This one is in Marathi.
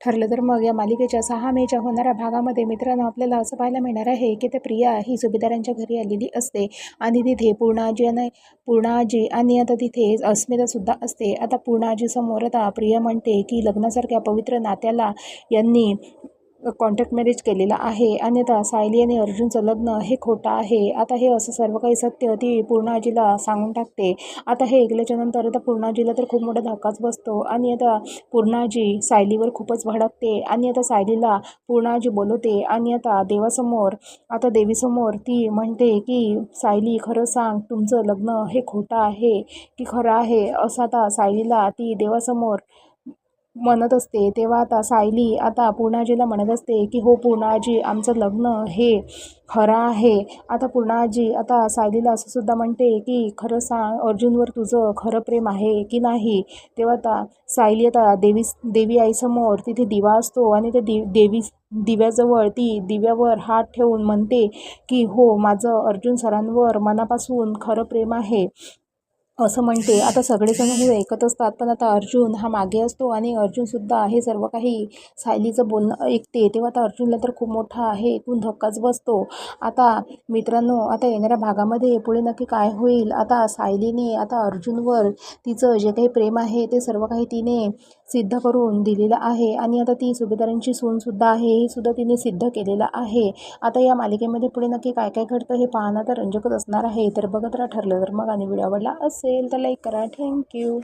ठरलं तर मग या मालिकेच्या सहा मेच्या होणाऱ्या भागामध्ये मित्रांनो आपल्याला असं पाहायला मिळणार आहे की ते प्रिया ही सुभेदारांच्या घरी आलेली असते. आणि तिथे पूर्णाजी आणि पूर्णाजी आणि आता तिथे अस्मितासुद्धा असते. आता पूर्णाजीसमोर आता प्रिया म्हणते की लग्नासारख्या पवित्र नात्याला यांनी कॉन्टॅक्ट मॅरेज केलेला आहे. आणि आता सायली आणि अर्जुनचं लग्न हे खोटं आहे. आता हे असं सर्व काही सत्य ती पूर्णाजीला सांगून टाकते. आता हे ऐकल्याच्या नंतर आता पूर्णाजीला तर खूप मोठा धक्काच बसतो. आणि आता पूर्णाजी सायलीवर खूपच भडकते. आणि आता सायलीला पूर्णाजी बोलवते. आणि आता देवासमोर आता देवीसमोर ती म्हणते की सायली खरं सांग तुमचं लग्न हे खोटं आहे की खरं आहे? असं आता सायलीला ती देवासमोर म्हणत असते तेव्हा आता सायली आता पूर्णाजीला म्हणत असते की हो पूर्णाजी आमचं लग्न हे खरं आहे. आता पूर्णाजी आता सायलीला असं सुद्धा म्हणते की खरं सांग अर्जुनवर तुझं खरं प्रेम आहे की नाही? तेव्हा आता सायली आता देवी देवी आईसमोर तिथे दिवा असतो आणि त्या दि देवी दिव्याजवळ ती दिव्यावर हात ठेवून म्हणते की हो माझं अर्जुन सरांवर मनापासून खरं प्रेम आहे. असं म्हणते. आता सगळेजण हे ऐकत असतात पण आता अर्जुन हा मागे असतो आणि अर्जुनसुद्धा हे सर्व काही. सायलीचं बोलणं ऐकते. तेव्हा आता अर्जुनला तर खूप मोठा आहे एकूण धक्काच बसतो. आता मित्रांनो आता येणाऱ्या भागामध्ये पुढे नक्की काय होईल? आता सायलीने आता अर्जुनवर तिचं जे काही प्रेम आहे ते सर्व काही तिने सिद्ध करून दिलेलं आहे. आणि आता ती सुभेदारांची सूनसुद्धा आहे हे सुद्धा तिने सिद्ध केलेलं आहे. आता या मालिकेमध्ये पुढे नक्की काय काय घडतं हे पाहणं तर रंजकच असणार आहे. तर बघत राहा ठरलं तर मग आणि व्हिडिओ आवडला असेल तर लाईक करा. थँक्यू